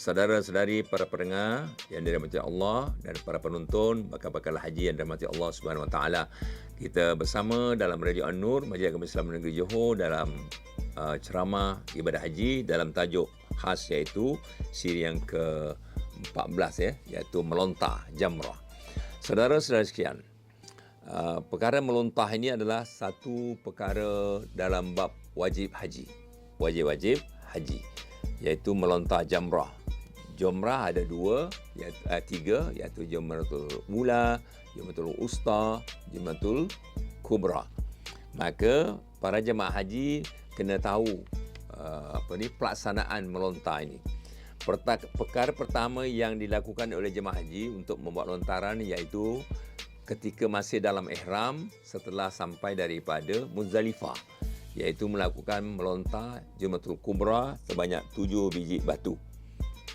Saudara-saudari para pendengar yang dirahmati Allah dan para penonton bakal-bakal haji yang dirahmati Allah Subhanahu wa taala. Kita bersama dalam Radio An-Nur Majlis Agama Islam Negeri Johor dalam uh, ceramah ibadah haji dalam tajuk khas iaitu siri yang ke 14 ya iaitu melontar jamrah. Saudara-saudara sekalian, uh, perkara melontar ini adalah satu perkara dalam bab wajib haji. Wajib-wajib haji iaitu melontar jamrah. Jamrah ada dua, iaitu, uh, tiga iaitu jamratul mula, jamratul usta, jamratul kubra. Maka para jemaah haji kena tahu uh, apa ni pelaksanaan melontar ini. Perta- perkara pertama yang dilakukan oleh jemaah haji untuk membuat lontaran iaitu ketika masih dalam ihram setelah sampai daripada Muzdalifah iaitu melakukan melontar Jumatul Kubra sebanyak tujuh biji batu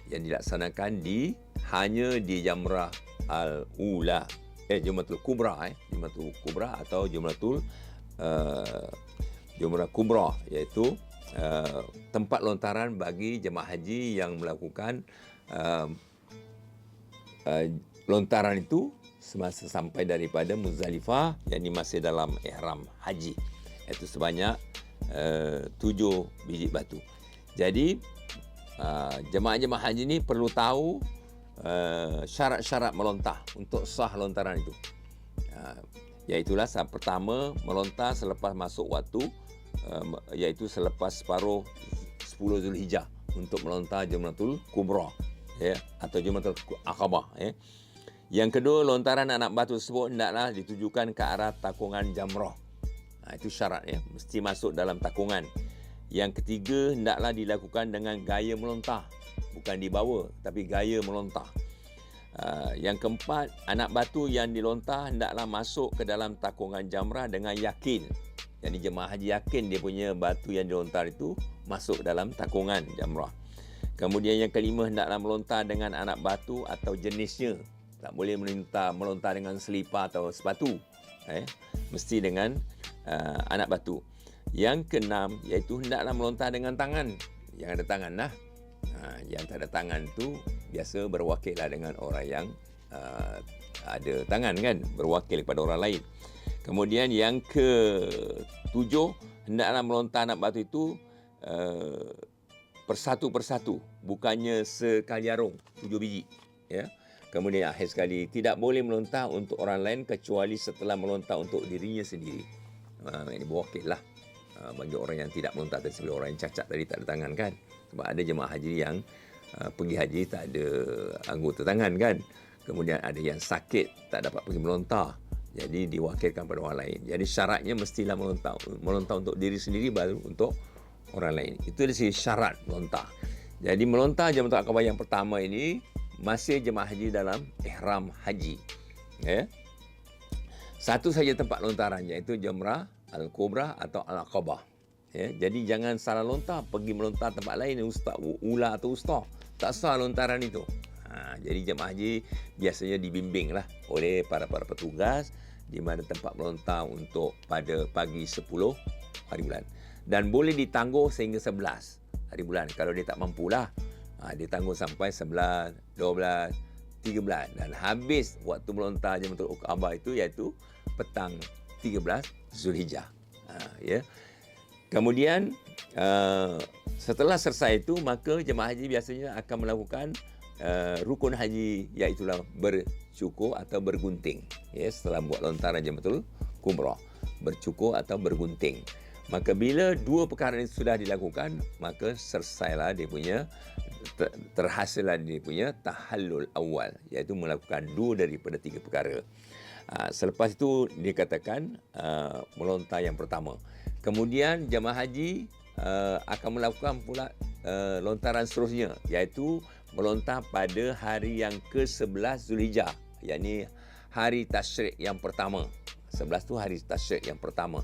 yang dilaksanakan di hanya di Jamrah Al-Ula. Eh Jumatul Kubra eh. Jumatul Kubra atau Jumatul uh, Jumrah Kubra iaitu uh, tempat lontaran bagi jemaah haji yang melakukan uh, uh, lontaran itu semasa sampai daripada Muzdalifah yang masih dalam ihram haji. Iaitu sebanyak uh, tujuh biji batu. Jadi uh, jemaah-jemaah haji ini perlu tahu uh, syarat-syarat melontar untuk sah lontaran itu. Uh, Iaitulah saat pertama melontar selepas masuk waktu uh, iaitu selepas separuh 10 Zulhijjah untuk melontar Jumratul Kubra ya atau Jumratul Aqabah ya. Yang kedua lontaran anak batu tersebut hendaklah ditujukan ke arah takungan jamrah. Ha, itu syarat ya, mesti masuk dalam takungan. Yang ketiga hendaklah dilakukan dengan gaya melontar, bukan dibawa tapi gaya melontar. Uh, yang keempat, anak batu yang dilontar hendaklah masuk ke dalam takungan jamrah dengan yakin. Jadi jemaah haji yakin dia punya batu yang dilontar itu masuk dalam takungan jamrah. Kemudian yang kelima hendaklah melontar dengan anak batu atau jenisnya. Tak boleh melontar melontar dengan selipar atau sepatu. Eh, mesti dengan uh, anak batu. Yang keenam iaitu hendaklah melontar dengan tangan. Yang ada tangan lah. Ha, yang tak ada tangan tu biasa berwakil lah dengan orang yang uh, ada tangan kan. Berwakil kepada orang lain. Kemudian yang ke tujuh hendaklah melontar anak batu itu uh, persatu persatu. Bukannya sekali arung tujuh biji ya. Kemudian akhir sekali tidak boleh melontar untuk orang lain kecuali setelah melontar untuk dirinya sendiri. Uh, ini berwakil lah uh, bagi orang yang tidak melontar tersebut orang yang cacat tadi tak ada tangan kan? Sebab ada jemaah haji yang uh, pergi haji tak ada anggota tangan kan? Kemudian ada yang sakit tak dapat pergi melontar. Jadi diwakilkan pada orang lain. Jadi syaratnya mestilah melontar melontar untuk diri sendiri baru untuk orang lain. Itu dari segi syarat melontar. Jadi melontar jemaah akabah yang pertama ini masih jemaah haji dalam ihram haji. Ya? Satu saja tempat lontaran iaitu Jamrah Al-Kubra atau Al-Aqabah Ya, jadi jangan salah lontar pergi melontar tempat lain ustaz ula atau ustaz. Tak sah lontaran itu. Ha, jadi jemaah haji biasanya dibimbing lah oleh para para petugas di mana tempat melontar untuk pada pagi 10 hari bulan. Dan boleh ditangguh sehingga 11 hari bulan. Kalau dia tak mampulah, ha, dia tangguh sampai 11, 12, 13 dan habis waktu melontar jemaah Uqabah itu iaitu petang 13 Zulhijjah. Ha, ya. Kemudian uh, setelah selesai itu maka jemaah haji biasanya akan melakukan uh, rukun haji iaitu bercukur atau bergunting. Ya setelah buat lontaran jemaah kumrah. Bercukur atau bergunting. Maka bila dua perkara ini sudah dilakukan maka selesailah dia punya ter, terhasillah dia punya tahallul awal iaitu melakukan dua daripada tiga perkara uh, selepas itu dikatakan uh, melontar yang pertama Kemudian jemaah haji uh, akan melakukan pula uh, lontaran seterusnya iaitu melontar pada hari yang ke-11 Zulhijjah yakni hari tasyrik yang pertama 11 tu hari tasyrik yang pertama.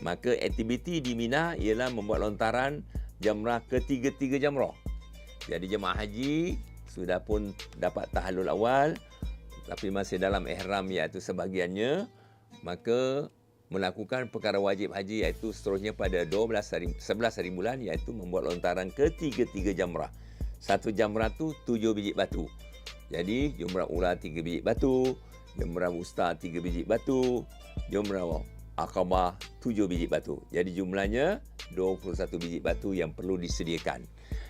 Maka aktiviti di Mina ialah membuat lontaran jamrah ketiga-tiga jamrah. Jadi jemaah haji sudah pun dapat tahallul awal tapi masih dalam ihram iaitu sebahagiannya maka melakukan perkara wajib haji iaitu seterusnya pada 12 hari 11 hari bulan iaitu membuat lontaran ketiga-tiga jamrah. Satu jamrah tu tujuh biji batu. Jadi jumrah ula tiga biji batu, jumrah wusta tiga biji batu, jumrah akabah tujuh biji batu. Jadi jumlahnya 21 biji batu yang perlu disediakan.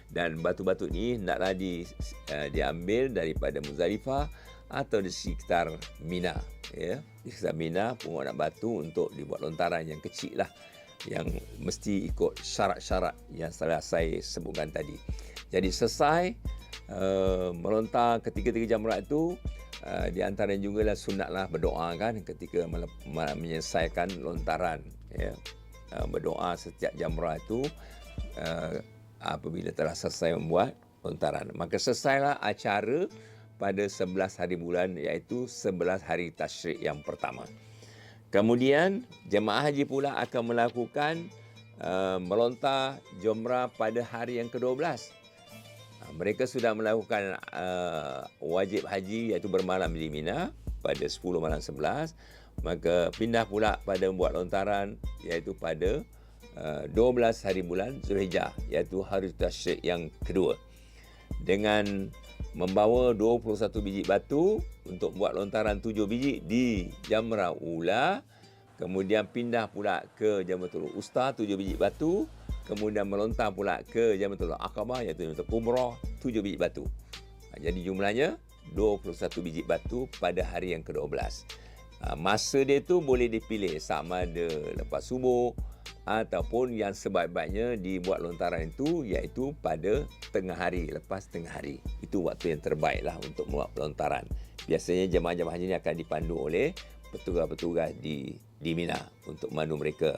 Dan batu-batu ni hendaklah di, uh, diambil daripada Muzdalifah atau di sekitar Mina. Ya. Di sekitar Mina, nak batu untuk dibuat lontaran yang kecil lah. Yang mesti ikut syarat-syarat yang telah saya sebutkan tadi. Jadi selesai uh, melontar ketiga-tiga jamrat itu, uh, di antara juga lah sunatlah berdoa kan ketika menyelesaikan lontaran. Ya. Uh, berdoa setiap jamrah itu uh, apabila telah selesai membuat lontaran. Maka selesailah acara pada 11 hari bulan iaitu 11 hari tasyrik yang pertama. Kemudian jemaah haji pula akan melakukan uh, melontar jumrah pada hari yang ke-12. Uh, mereka sudah melakukan uh, wajib haji iaitu bermalam di Mina pada 10 malam 11. Maka pindah pula pada membuat lontaran iaitu pada uh, 12 hari bulan Zulhijjah iaitu hari tasyrik yang kedua. Dengan membawa 21 biji batu untuk buat lontaran 7 biji di Jamrah Ula. Kemudian pindah pula ke Jamratul Usta 7 biji batu. Kemudian melontar pula ke Jamratul Aqabah iaitu Jamratul Umrah 7 biji batu. Ha, jadi jumlahnya 21 biji batu pada hari yang ke-12 ha, masa dia tu boleh dipilih sama ada lepas subuh ataupun yang sebaik-baiknya dibuat lontaran itu iaitu pada tengah hari lepas tengah hari. Itu waktu yang terbaiklah untuk membuat lontaran. Biasanya jemaah-jemaah haji ini akan dipandu oleh petugas-petugas di di Mina untuk memandu mereka.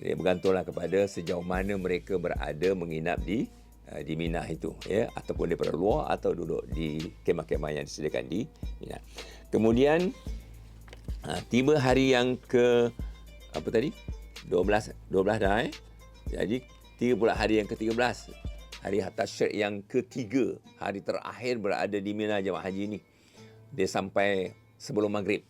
Ia bergantunglah kepada sejauh mana mereka berada menginap di uh, di Mina itu ya ataupun daripada luar atau duduk di kemah-kemah yang disediakan di Mina. Kemudian uh, tiba hari yang ke apa tadi 12 12 dah eh. Jadi tiga pula hari yang ke-13. Hari Hatasyrik yang ketiga, hari terakhir berada di Mina jemaah haji ni. Dia sampai sebelum maghrib.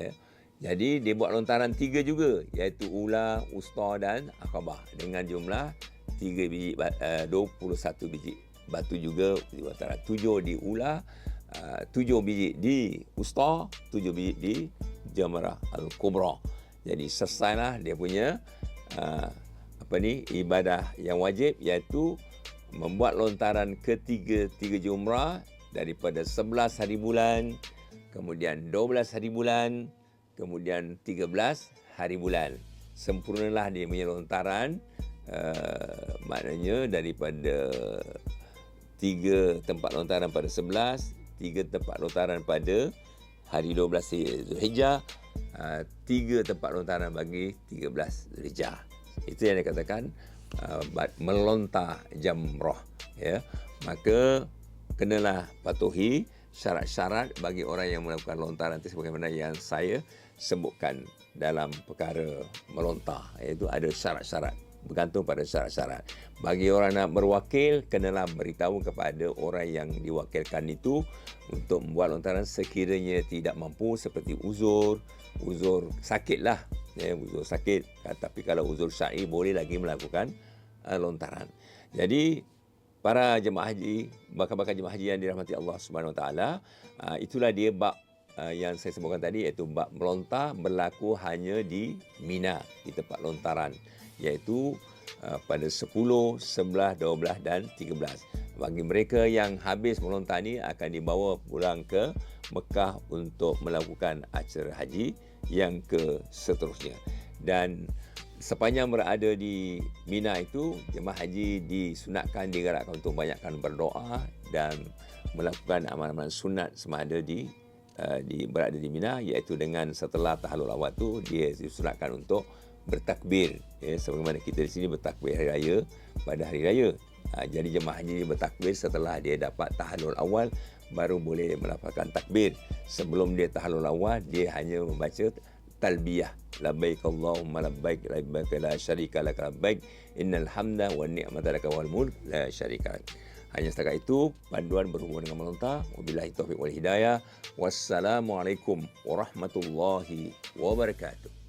Ya. Jadi dia buat lontaran tiga juga iaitu Ula, Usta dan Akabah dengan jumlah tiga biji uh, 21 biji batu juga di antara tujuh di Ula, uh, tujuh biji di Usta, tujuh biji di Jamrah Al-Kubra. Jadi selesailah dia punya uh, apa ni ibadah yang wajib iaitu membuat lontaran ketiga tiga jumrah daripada 11 hari bulan, kemudian 12 hari bulan, kemudian 13 hari bulan. Sempurnalah dia punya lontaran uh, maknanya daripada tiga tempat lontaran pada 11, tiga tempat lontaran pada hari 12 Zulhijjah, uh, tiga tempat lontaran bagi 13 Zulhijjah. Itu yang dikatakan uh, melontar jamrah ya. Maka kenalah patuhi syarat-syarat bagi orang yang melakukan lontaran itu sebagaimana yang saya sebutkan dalam perkara melontar iaitu ada syarat-syarat bergantung pada syarat-syarat. Bagi orang nak berwakil, kenalah beritahu kepada orang yang diwakilkan itu untuk membuat lontaran sekiranya tidak mampu seperti uzur, uzur sakitlah, ya, uzur sakit. Tapi kalau uzur syar'i boleh lagi melakukan uh, lontaran. Jadi para jemaah haji, bakal-bakal jemaah haji yang dirahmati Allah Subhanahu Wa Taala, uh, itulah dia bab uh, yang saya sebutkan tadi iaitu bab melontar berlaku hanya di Mina di tempat lontaran iaitu uh, pada 10, 11, 12 dan 13. Bagi mereka yang habis melontar ini akan dibawa pulang ke Mekah untuk melakukan acara haji yang ke seterusnya. Dan sepanjang berada di Mina itu, jemaah haji disunatkan digerakkan untuk banyakkan berdoa dan melakukan amalan-amalan sunat semasa di uh, di berada di Mina iaitu dengan setelah tahlul awal tu dia disunatkan untuk bertakbir. Ya sebagaimana kita di sini bertakbir hari raya pada hari raya. Ha, jadi jemaah haji bertakbir setelah dia dapat tahlul awal baru boleh melafazkan takbir. Sebelum dia tahlul awal dia hanya membaca talbiyah. Labbaik Allahumma labbaik labbaik la syarika lak labbaik. Innal hamda wan ni'mata lak wal mulk la syarika lak. Hanya setakat itu panduan berhubungan dengan melontar. Wabillahi taufiq wal hidayah. Wassalamualaikum warahmatullahi wabarakatuh.